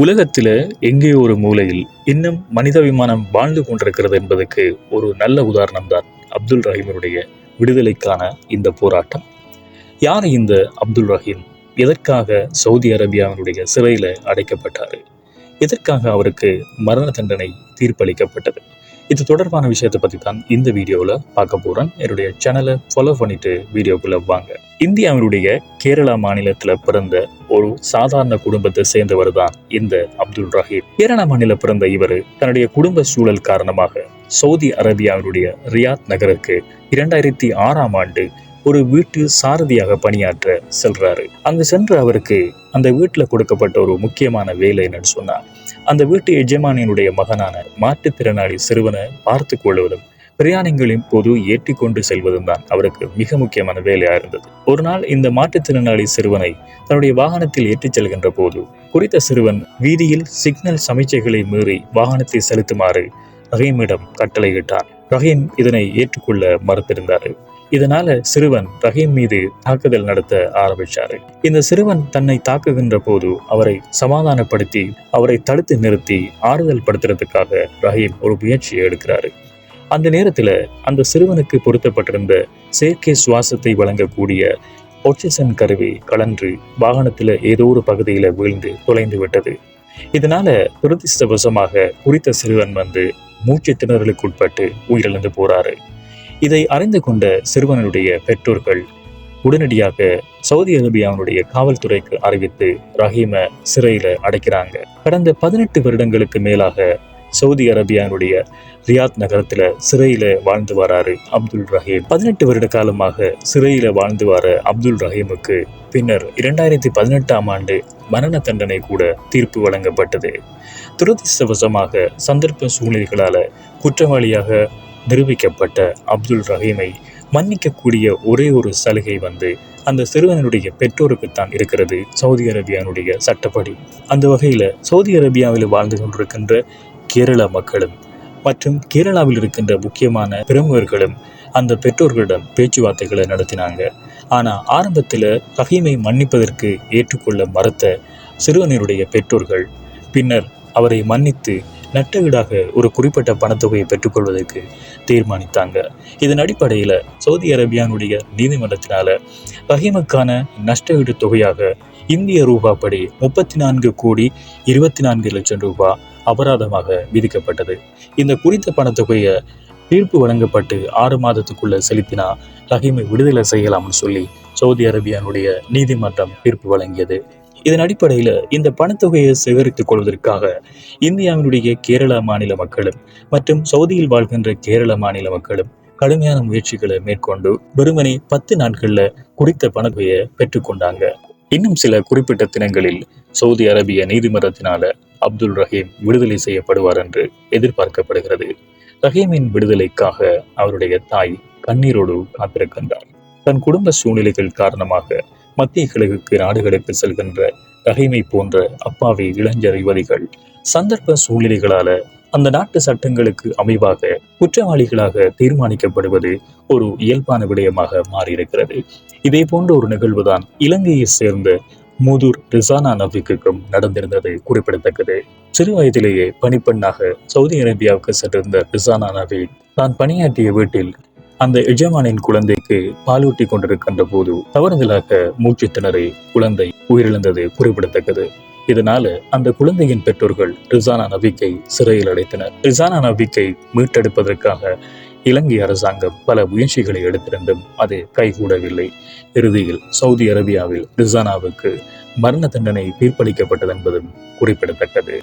உலகத்தில் எங்கேயோ ஒரு மூலையில் இன்னும் மனிதாபிமானம் வாழ்ந்து கொண்டிருக்கிறது என்பதற்கு ஒரு நல்ல உதாரணம் தான் அப்துல் ரஹீமருடைய விடுதலைக்கான இந்த போராட்டம். யார் இந்த அப்துல் ரஹீம்? எதற்காக சவுதி அரேபியாவினுடைய சிறையில் அடைக்கப்பட்டார்? எதற்காக அவருக்கு மரண தண்டனை தீர்ப்பளிக்கப்பட்டது? இது தொடர்பான விஷயத்தை பற்றி தான் இந்த வீடியோவில் பார்க்க போகிறேன் என்னுடைய சேனலை ஃபாலோ பண்ணிட்டு வீடியோக்குள்ளே வாங்க. இந்தியாவினுடைய கேரளா மாநிலத்தில் பிறந்த ஒரு சாதாரண குடும்பத்தை சேர்ந்தவர் தான் இந்த அப்துல் ரஹீம். கேரளா மாநில பிறந்த இவர் தன்னுடைய குடும்ப சூழல் காரணமாக சவுதி அரேபியாவினுடைய ரியாத் நகருக்கு இரண்டாயிரத்தி ஆறாம் ஆண்டு ஒரு வீட்டு சாரதியாக பணியாற்ற செல்றாரு. அங்கு சென்று அவருக்கு அந்த வீட்டில் கொடுக்கப்பட்ட ஒரு முக்கியமான வேலை என்னன்னு சொன்னா அந்த வீட்டு எஜமானியனுடைய மகனான மாற்றுத்திறனாளி சிறுவனை பார்த்து கொள்வதும் பிரயாணங்களின் போது ஏற்றி கொண்டு செல்வதும் தான் அவருக்கு மிக முக்கியமான வேலையா இருந்தது. ஒரு நாள் இந்த மாற்றுத்திறனாளி சிறுவனை தன்னுடைய வாகனத்தில் ஏற்றிச் செல்கின்ற போது குறித்த சிறுவன் வீதியில் சிக்னல் சமிச்சைகளை மீறி வாகனத்தை செலுத்துமாறு ரஹீமிடம் கட்டளையிட்டார் ரஹீம் இதனை ஏற்றுக்கொள்ள மறுத்திருந்தார். இதனால சிறுவன் ரஹீம் மீது தாக்குதல் நடத்த ஆரம்பிச்சாரு. இந்த சிறுவன் தன்னை தாக்குகின்ற போது அவரை சமாதானப்படுத்தி அவரை தடுத்து நிறுத்தி ஆறுதல் படுத்துறதுக்காக ரஹீம் ஒரு முயற்சியை எடுக்கிறாரு. அந்த நேரத்துல அந்த சிறுவனுக்கு பொருத்தப்பட்டிருந்த செயற்கை சுவாசத்தை வழங்கக்கூடிய ஒட்சிசன் கருவி கலன்று வாகனத்துல ஏதோ ஒரு பகுதியில வீழ்ந்து தொலைந்து விட்டது. இதனால துரதிருஷ்டவசமாக குறித்த சிறுவன் வந்து மூச்சு திணறலுக்கு உட்பட்டு உயிரிழந்து போறாரு. இதை அறிந்து கொண்ட சிறுவனுடைய பெற்றோர்கள் உடனடியாக சவுதி அரேபியாவினுடைய காவல்துறைக்கு அறிவித்து ரஹீம சிறையில அடைக்கிறாங்க. கடந்த பதினெட்டு வருடங்களுக்கு மேலாக சவுதி அரேபியாவினுடைய ரியாத் நகரத்துல சிறையில வாழ்ந்து வராரு அப்துல் ரஹீம். பதினெட்டு வருட காலமாக சிறையில வாழ்ந்து வர அப்துல் ரஹீமுக்கு பின்னர் இரண்டாயிரத்தி பதினெட்டாம் ஆண்டு மரண தண்டனை கூட தீர்ப்பு வழங்கப்பட்டது. துரதிர்ஷ்டவசமாக சந்தர்ப்ப சூழ்நிலைகளால குற்றவாளியாக நிரூபிக்கப்பட்ட அப்துல் ரஹீமை மன்னிக்கக்கூடிய ஒரே ஒரு சலுகை வந்து அந்த சிறுவனுடைய பெற்றோருக்குத்தான் இருக்கிறது சவுதி அரேபியானுடைய சட்டப்படி. அந்த வகையில் சவுதி அரேபியாவில் வாழ்ந்து கொண்டிருக்கின்ற கேரள மக்களும் மற்றும் கேரளாவில் இருக்கின்ற முக்கியமான பிரமுகர்களும் அந்த பெற்றோர்களிடம் பேச்சுவார்த்தைகளை நடத்தினாங்க. ஆனால் ஆரம்பத்தில் ரஹீமை மன்னிப்பதற்கு ஏற்றுக்கொள்ள மறுத்த சிறுவனினுடைய பெற்றோர்கள் பின்னர் அவரை மன்னித்து நட்டவீடாக ஒரு குறிப்பிட்ட பணத்தொகையை பெற்றுக்கொள்வதற்கு தீர்மானித்தாங்க. இதன் அடிப்படையில் சவுதி அரேபியானுடைய நீதிமன்றத்தினால ரஹீமுக்கான நஷ்டஈடு தொகையாக இந்திய ரூபாப்படி முப்பத்தி நான்கு கோடி இருபத்தி நான்கு லட்சம் ரூபாய் அபராதமாக விதிக்கப்பட்டது. இந்த குறித்த பணத்தொகையை தீர்ப்பு வழங்கப்பட்டு ஆறு மாதத்துக்குள்ள செலுத்தினா ரஹீமை விடுதலை செய்யலாம்னு சொல்லி சவுதி அரேபியானுடைய நீதிமன்றம் தீர்ப்பு வழங்கியது. இதன் அடிப்படையில் இந்த பணத்தொகையை சேகரித்துக் கொள்வதற்காக இந்தியாவினுடைய கேரளா மாநில மக்களும் மற்றும் சவுதியில் வாழ்கின்ற கேரள மாநில மக்களும் கடுமையான முயற்சிகளை மேற்கொண்டு வெறுமனே பத்து நாட்கள்ல குறித்த பணத்தொகையை பெற்றுக்கொண்டாங்க இன்னும் சில குறிப்பிட்ட தினங்களில் சவுதி அரேபிய நீதிமன்றத்தினால அப்துல் ரஹீம் விடுதலை செய்யப்படுவார் என்று எதிர்பார்க்கப்படுகிறது. ரஹீமின் விடுதலைக்காக அவருடைய தாய் கண்ணீரோடு காத்திருக்கின்றார். தன் குடும்ப சூழ்நிலைகள் காரணமாக மத்திய கிழக்கு நாடுகளுக்கு செல்கின்ற தகைமை போன்ற அப்பாவி இளைஞர் யுவதிகள் சந்தர்ப்ப சூழ்நிலைகளால அந்த நாட்டு சட்டங்களுக்கு அமைவாக குற்றவாளிகளாக தீர்மானிக்கப்படுவது ஒரு இயல்பான விடயமாக மாறியிருக்கிறது. இதே போன்ற ஒரு நிகழ்வுதான் இலங்கையை சேர்ந்த மூதூர் ரிசானா நபிக்குக்கும் நடந்திருந்தது குறிப்பிடத்தக்கது. சிறு வயதிலேயே பணிப்பெண்ணாக சவுதி அரேபியாவுக்கு சென்றிருந்த ரிசானா நபி தான் பணியாற்றிய வீட்டில் அந்த எஜமானின் குழந்தைக்கு பாலூட்டி கொண்டிருக்கின்ற போது தவறுதலாக மூச்சு திணறி குழந்தை உயிரிழந்தது குறிப்பிடத்தக்கது. இதனால அந்த குழந்தையின் பெற்றோர்கள் ரிசானா நபிக்கை சிறையில் அடைத்தனர். ரிசானா நபிக்கை மீட்டெடுப்பதற்காக இலங்கை அரசாங்கம் பல முயற்சிகளை எடுத்திருந்தும் அது கைகூடவில்லை. இறுதியில் சவுதி அரேபியாவில் ரிசானாவுக்கு மரண தண்டனை தீர்ப்பளிக்கப்பட்டது என்பதும் குறிப்பிடத்தக்கது.